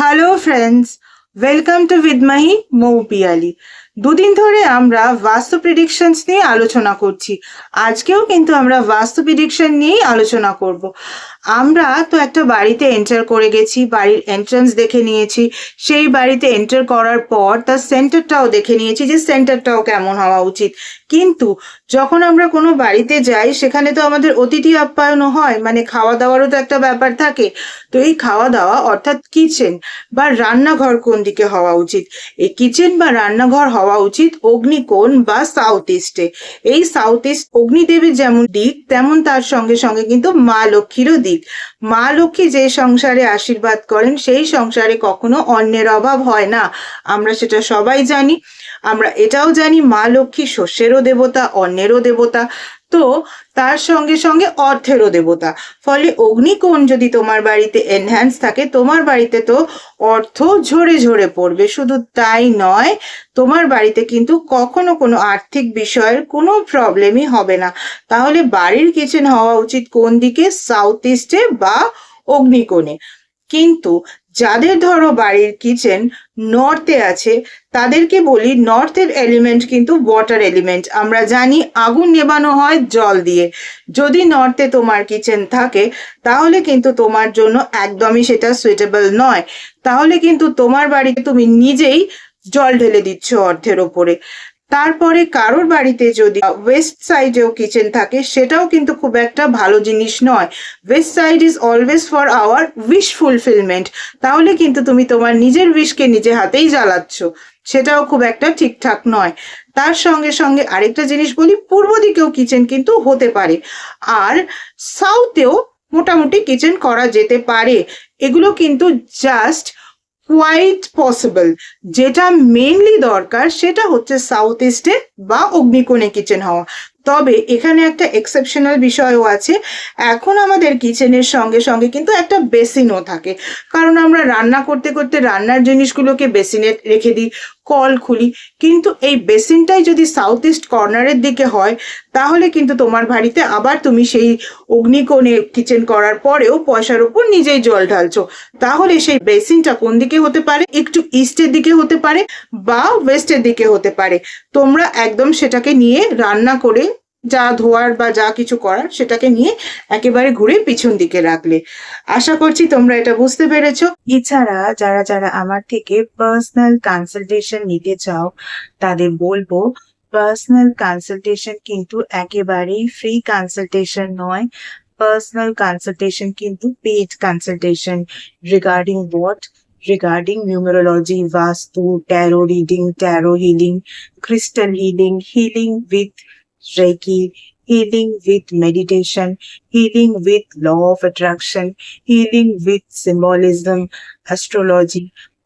Hello friends welcome to বিদমাহি মৌ পিয়ালি দুদিন ধরে আমরা বাস্তু প্রিডিকশনস নিয়ে আলোচনা করছি। আজকেও কিন্তু আমরা বাস্তু প্রিডিকশন নিয়েই আলোচনা করব। আমরা তো একটা বাড়িতে এন্টার করে গেছি, বাড়ির এন্ট্রান্স দেখে নিয়েছি। সেই বাড়িতে এন্টার করার পর তার সেন্টারটাও দেখে নিয়েছি যে সেন্টারটাও কেমন হওয়া উচিত। কিন্তু যখন আমরা কোনো বাড়িতে যাই, সেখানে তো আমাদের অতিথি আপ্যায়নও হয় মানে খাওয়া দাওয়ারও তো একটা ব্যাপার থাকে। তো এই খাওয়া দাওয়া অর্থাৎ কিচেন বা রান্নাঘর কোন দিকে হওয়া উচিত? এই কিচেন বা রান্নাঘর হওয়া উচিত অগ্নিকোণ বা সাউথ ইস্টে এই সাউথ ইস্ট অগ্নিদেবীর যেমন দিক, তেমন তার সঙ্গে সঙ্গে কিন্তু মা লক্ষ্মীরও দিক। মা লক্ষ্মী যে সংসারে আশীর্বাদ করেন, সেই সংসারে কখনো অন্যের অভাব হয় না। আমরা সেটা সবাই জানি। আমরা এটাও জানি, মা লক্ষ্মী শস্যেরও দেবতা অন্যেরও দেবতা। তো তার সঙ্গে সঙ্গে অর্থেরও দেবতা। ফলে অগ্নিকোণ যদি তোমার বাড়িতে এনহ্যান্স থাকে, তোমার বাড়িতে তো অর্থ ঝরে ঝরে পড়বে। শুধু তাই নয়, তোমার বাড়িতে কিন্তু কখনো কোনো আর্থিক বিষয়ের কোনো প্রবলেমই হবে না। তাহলে বাড়ির কিচেন হওয়া উচিত কোন দিকে? সাউথ ইস্টে বা অগ্নিকোণে। কিন্তু যাদের ধরো বাড়ির কিচেন নর্থে আছে, তাদেরকে বলি নর্থের এলিমেন্ট কিন্তু ওয়াটার এলিমেন্ট আমরা জানি আগুন নেবানো হয় জল দিয়ে। যদি নর্থে তোমার কিচেন থাকে, তাহলে কিন্তু তোমার জন্য একদমই সেটা সুইটেবল নয়। তাহলে কিন্তু তোমার বাড়িতে তুমি নিজেই জল ঢেলে দিচ্ছ অর্ধের ওপরে। তারপরে কারোর বাড়িতে যদি ওয়েস্ট সাইডেও কিচেন থাকে, সেটাও কিন্তু খুব একটা ভালো জিনিস নয়। West side is always for our wish fulfillment তাহলে কিন্তু তুমি তোমার নিজের উইশকে নিজে হাতেই জ্বালাচ্ছ। সেটাও খুব একটা ঠিকঠাক নয়। তার সঙ্গে সঙ্গে আরেকটা জিনিস বলি, পূর্ব দিকেও কিচেন কিন্তু হতে পারে। আর সাউথেও মোটামুটি কিচেন করা যেতে পারে। এগুলো কিন্তু জাস্ট কোয়াইট পসিবল যেটা মেনলি দরকার সেটা হচ্ছে সাউথ ইস্টে বা অগ্নিকোণে কিচেন হওয়া। তবে এখানে একটা এক্সেপশনাল বিষয়ও আছে। এখন আমাদের কিচেনের সঙ্গে সঙ্গে কিন্তু একটা বেসিনও থাকে। কারণ আমরা রান্না করতে করতে রান্নার জিনিসগুলোকে বেসিনে রেখে দিই, কল খুলি। কিন্তু এই বেসিনটাই যদি সাউথ ইস্ট কর্নারের দিকে হয়, তাহলে কিন্তু তোমার বাড়িতে আবার তুমি সেই অগ্নিকোণে কিচেন করার পরেও পয়সার উপর নিজেই জল ঢালছো। তাহলে সেই বেসিনটা কোন দিকে হতে পারে? একটু ইস্টের দিকে হতে পারে বা ওয়েস্টের দিকে হতে পারে। তোমরা একদম সেটাকে নিয়ে রান্না করে যা ধোয়ার বা যা কিছু করার সেটাকে নিয়ে একেবারে ঘুরে পিছন দিকে রাখলে। আশা করছি তোমরা এটা বুঝতে পেরেছ। এছাড়া যারা যারা আমার থেকে পার্সোনাল কনসালটেশন নিতে চাও তাদের বলব পার্সোনাল কনসালটেশন কিন্তু একেবারেই ফ্রি কনসালটেশন নয়। পার্সোনাল কনসালটেশন কিন্তু paid consultation regarding what regarding numerology, Vastu, tarot reading, tarot healing, crystal healing healing with Reiki, healing with meditation, healing with law of attraction, healing with symbolism, astrology,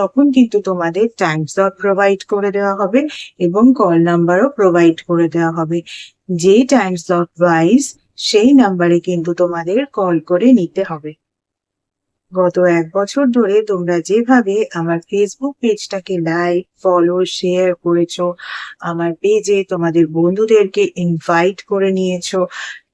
তখন কিন্তু তোমাদের time slot provide করে দেওয়া হবে এবং call নাম্বারও provide করে দেওয়া হবে। যে টাইম স্লট ওয়াইজ সেই নাম্বারে কিন্তু তোমাদের কল করে নিতে হবে। গত এক বছর ধরে তোমরা যেভাবে আমার ফেসবুক পেজটাকে লাইক ফলো শেয়ার করেছ, আমার পেজে তোমাদের বন্ধুদেরকে ইনভাইট করে নিয়েছো